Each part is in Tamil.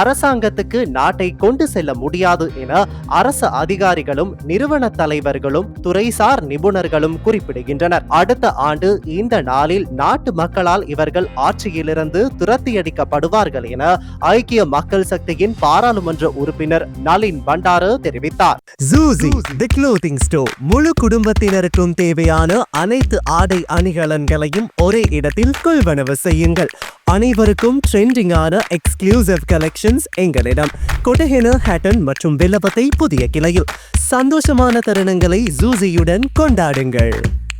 அரசாங்கத்துக்கு நாட்டை கொண்டு செல்ல முடியாது என அரசு அதிகாரிகளும் நிறுவன தலைவர்களும் துறைசார் நிபுணர்களும் குறிப்பிடுகின்றனர். அடுத்த ஆண்டு இந்த நாளில் நாட்டு மக்களால் இவர்கள் ஆட்சியிலிருந்து துரத்தியடிக்கப்படுவார்கள் என ஐக்கிய மக்கள் சக்தியின் பாராளுமன்ற உறுப்பினர் நளின் பண்டாரு தெரிவித்தார். ஜூசி தி க்ளோத்திங் ஸ்டோர் முழு குடும்பத்தினருக்கும் தேவையான அனைத்து ஆடை அணிகலன்களையும் ஒரே இடத்தில் கொள்வனவு செய்யுங்கள். அனைவருக்கும் ட்ரெண்டிங்கான எக்ஸ்க்ளூசிவ் கலெக்ஷன்ஸ் எங்களிடம். கொடஹென ஹேட்டன் மற்றும் வில்லபத்தை புதிய கிளையில். சந்தோஷமான தருணங்களை ஜூசியுடன் கொண்டாடுங்கள்.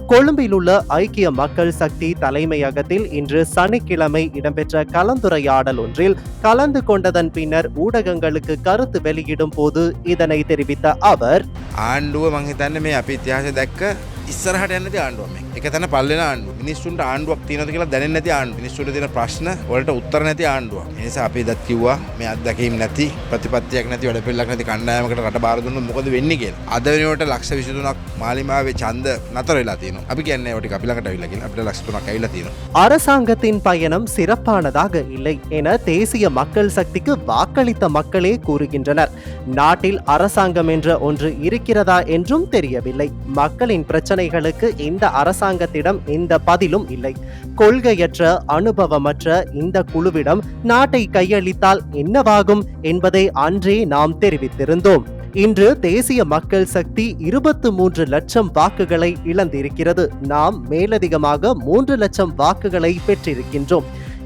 கொழும்பில் உள்ள ஐக்கிய மக்கள் சக்தி தலைமையகத்தில் இன்று சனிக்கிழமை இடம்பெற்ற கலந்துரையாடல் ஒன்றில் கலந்து கொண்டதன் பின்னர் ஊடகங்களுக்கு கருத்து வெளியிடும் போது இதனை தெரிவித்த அவர் ஆண்டுவ மங்கிதன்மை அபித்தியாச தக்க ඉස්සරහට යන්නති ආණ්ඩුවම එක තැන පල්ලෙන ආණ්ඩු මිනිස්සුන්ට ආණ්ඩුවක් තියනද කියලා දැනෙන්නේ නැති ආණ්ඩු මිනිස්සුන්ට තියෙන ප්‍රශ්න වලට උත්තර නැති ආණ්ඩුවක් ඒ නිසා අපි දත් කිව්වා මේ අත්දැකීම් නැති ප්‍රතිපත්තියක් නැති වැඩ පිළිලක් නැති කණ්ඩායමකට රට බාර දුන්නොත් මොකද වෙන්නේ කියලා අද වෙනකොට ලක්ෂ 23ක් මාලිමාවේ ඡන්ද නතර වෙලා තියෙනවා අපි කියන්නේ ඒවා ටික අපි ළඟට අවිල්ලා කියලා අපිට ලක්ෂ 3ක් ඇවිල්ලා තියෙනවා அரசாங்கத்தின் பயணம் சிறப்பானதாக இல்லை என தேசிய மக்கள் சக்திக்கு வாக்களித்த மக்களே கூறுகின்றனர் நாட்டில் அரசாங்கம் என்ற ஒன்று இருக்கிறதா என்றும் தெரியவில்லை மக்களின் பிரச்சனைகளுக்கு இந்த அரசாங்கத்திடம் எந்த பதிலும் இல்லை. கொள்கையற்ற அனுபவமற்ற இந்த குழுவிடம் நாட்டை கையளித்தால் என்னவாகும் என்பதை அன்றே நாம் தெரிவித்திருந்தோம். இன்று தேசிய மக்கள் சக்தி இருபத்து மூன்று லட்சம் வாக்குகளை இழந்திருக்கிறது. நாம் மேலதிகமாக மூன்று லட்சம் வாக்குகளை பெற்றிருக்கின்றோம்.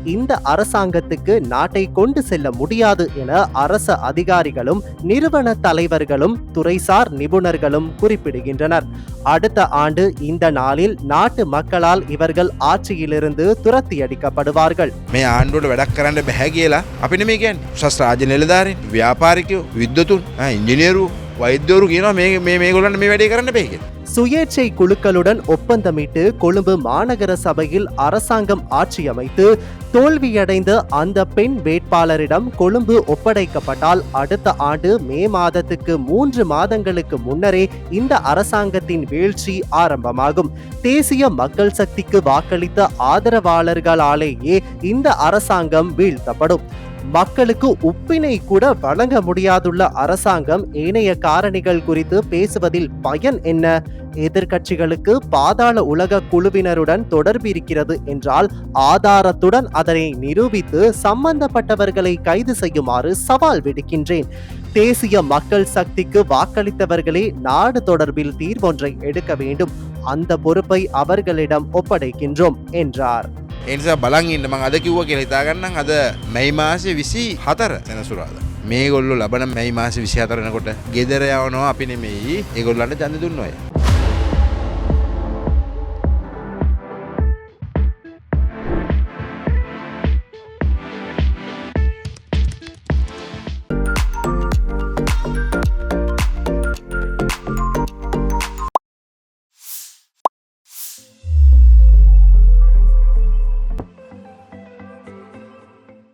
இந்த அரசாங்கத்துக்கு நாட்டை கொண்டு செல்ல முடியாது என அரசு அதிகாரிகளும் நிறுவன தலைவர்களும் துறைசார் நிபுணர்களும் குறிப்பிடுகின்றனர் அடுத்த ஆண்டு இந்த நாளில் நாட்டு மக்களால் இவர்கள் ஆட்சியிலிருந்து துரத்தியடிக்கப்படுவார்கள் මේ ආණ්ඩුවට වැඩක් කරන්න බැහැ කියලා අපි නෙමේ කියන්නේ උසස් රාජ්‍ය නිලධාරීන් ව්‍යාපාරිකයෝ විද්වතුන් ඉංජිනේරු වෛද්‍යවරු කියනවා මේ මේ මේගොල්ලන්ට මේ වැඩේ කරන්න බෑ කියලා. சுயேட்சை குழுக்களுடன் ஒப்பந்தமிட்டு கொழும்பு மாநகர சபையில் அரசாங்கம் ஆட்சி அமைத்து தோல்வியடைந்த அந்த பெண் வேட்பாளரிடம் கொழும்பு ஒப்படைக்கப்பட்டால் அடுத்த ஆண்டு மே மாதத்துக்கு மூன்று மாதங்களுக்கு முன்னரே இந்த அரசாங்கத்தின் வீழ்ச்சி ஆரம்பமாகும் தேசிய மக்கள் சக்திக்கு வாக்களித்த ஆதரவாளர்களாலேயே இந்த அரசாங்கம் வீழ்த்தப்படும் மக்களுக்கு உப்பினை கூட வழங்க முடியாதுள்ள அரசாங்கம் ஏனைய காரணிகள் குறித்து பேசுவதில் பயன் என்ன? எதிர்க்கட்சிகளுக்கு பாதாள உலக குழுவினருடன் தொடர்பு இருக்கிறது என்றால் ஆதாரத்துடன் அதனை நிரூபித்து சம்பந்தப்பட்டவர்களை கைது செய்யுமாறு சவால் விடுக்கின்றேன். தேசிய மக்கள் சக்திக்கு வாக்களித்தவர்களே நாடு தொடர்பில் தீர்வொன்றை எடுக்க வேண்டும். அந்த பொறுப்பை அவர்களிடம் ஒப்படைக்கின்றோம் என்றார். එනිසා බලන් ඉන්න මං අද කිව්ව කියලා හිතාගන්නම් අද මැයි මාසේ විසි හතර සෙනසුරාද. මේගොල්ලු ලබන මැයි මාස විසි හතරනකොට ගෙදර යවනවා අපි නෙමෙයි ඒගොල්ලන්ට ජන්ද දුන්නොය